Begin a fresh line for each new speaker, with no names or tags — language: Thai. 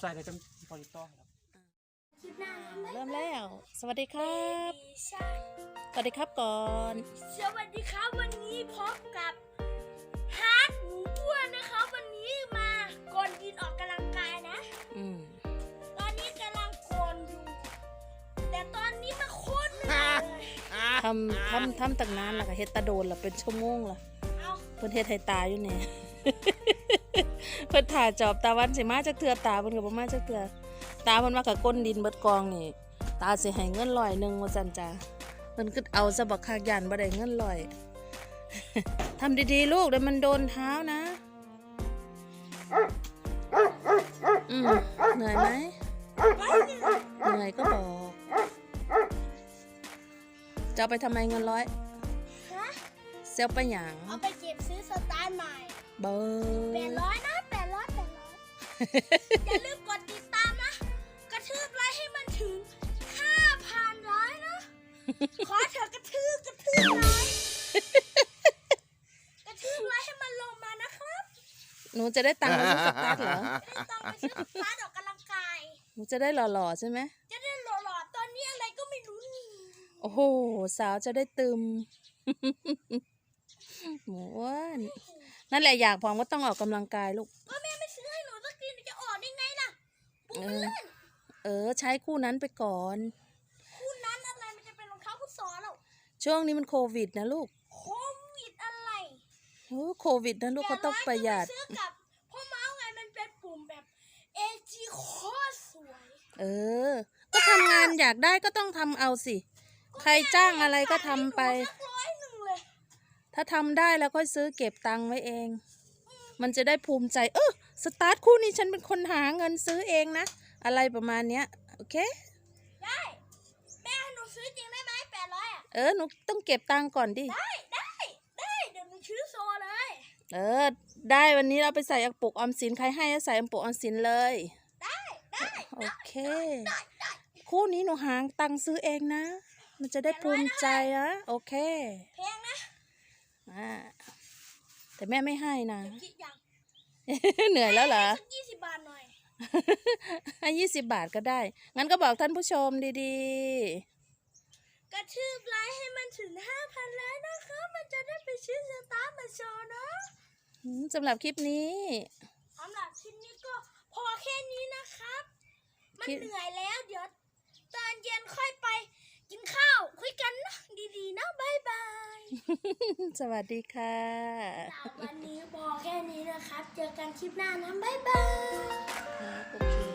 ใจเลยจังพอติดต่อครับ
คลิปหน้านะ
เริ่มแล้ว สวัสดีครับ
ดีใช่
สวัสดีครับก่อน
สวัสดีครับวันนี้พบกับฮาร์ดหมูอ้วนนะครับวันนี้มากนดินออกกำลังกายนะ
อืม
ตอนนี้กำลังโกนอยู่ แต่ตอนนี้มันโคตรเหนื่อยเลย
ทำทำทำตั้งนานแล้วก็เฮ็ดตาโดนละเป็นชั่วโมงละ
เอา
เพิ่นเฮ็ดให้ตาอยู่เนี่ย เพิ่นถ่าจอบตาวันสิมาจักเทื่อตาเพิ่นก็บ่มาจักเทื่อตาเพิ่นว่าก็ก้นดินเบิดกองนี่ ตาสิให้เงินร้อยหนึงว่าซั่นจ้าเพิ่นก็เอาซะบักคักยันบ่ได้เงินร้อยทำดีๆลูกเดี๋ยวมันโดนเท้านะอืมเหนื่อยไหมเหนื่อยก็บอกจะเอาไปทำไมเงินร้อย
ฮะ
เซลไปหยัง
เอาไปเก็บซื้อสตาร์ทใหม่
เบอ
แปด
ร์
ร้อยนะแปดร้อยแปดร้อยอย่าลืมกดติดตามนะ กระทืบไลค์ให้มันถึงห้าพันไลค์นะ ขอเถอะกระทืบกระทืบไลค์กระทืบไลค์ให้มันลงมานะครับ
หนูจะได้ตังค์ไปซื้อสตาร์ทเหรอ
ไม่ต้องไปซื้อสตาร์ทออกกำลังกาย
หนูจะได้หล่อๆใช่ไหม
จะได้หล่อๆตอนนี้อะไรก็ไม่รู้นี่
โอ้โห สาวจะได้ตึม หมูอ้วนนั่นแหละอยากพร้อมก็ต้องออกกำลังกายลูก
ก็แม่ไม่ซื้อให้หนูสักทีหนูจะออกได้ไงล่ะปู
เอ
มัน
อ
เล่น
เออ ใช้คู่นั้นไปก่อน
คู่นั้นอะไรมันจะเป็นรองเท้าฟุตซอลแล้ว
ช่วงนี้มันโควิดนะลูก
โควิดอะไร
โอ้โควิดนะลูกเขาต้องประหยัด
เวร้อยก็ไปซื้อกับพ่อเมาส์ไงมันเป็นปุ่มแบบเอจีโคตรสวย
เออ ก็ทำงานอยากได้ก็ต้องทำเอาสิ ใครจ้างอะไรก็ทำไป
สักร้อยหนึ่งเลย
ถ้าทำได้แล้วค่อยซื้อเก็บตังค์ไว้เอง มันจะได้ภูมิใจ เออสตาร์ทคู่นี้ฉันเป็นคนหาเงินซื้อเองนะ อะไรประมาณเนี้ย โอเค
ได้ แม่ให้หนูซื้อจริงได้ไหมแปดร้อยอะ
เออ หนูต้องเก็บตังค์ก่อนดิ
ได้ได้ได้เดี๋ยวหนูซื้อโซเลย
เออ ได้วันนี้เราไปใส่กระปุกออมสินใครให้ก็ใส่กระปุกออมสินเลย
ได้ได้
โอเค
ได้ได้
คู่นี้หนูหาตังค์ซื้อเองนะ มันจะได้ภูมิใจนะ โอเค
แพงนะ
อ่าแต่แม่ไม่ให้นะ
คิดยัง
เหนื่อยแล้วเหรอ
สักยี่สิบบาทหน่อย
ให้ยี่สิบบาทก็ได้ งั้นก็บอกท่านผู้ชมดี
กระทืบไลค์ให้มันถึงห้าพันแล้วนะคะ มันจะได้ไปซื้อสตาร์ทมาโชว์นะ
ๆอืมสำหรับคลิปนี้
สำหรับคลิปนี้ก็พอแค่นี้นะครับ มัน
คิด
เหนื่อยแล้วเดี๋ยวตอนเย็นค่อยไป กินข้าว คุยกันนะ ดีๆนะบายบาย
สวัสดีค่ะ
สำหรับวันนี้พอแค่นี้นะครับ เจอกันคลิปหน้านะบายบาย
ครับโอเค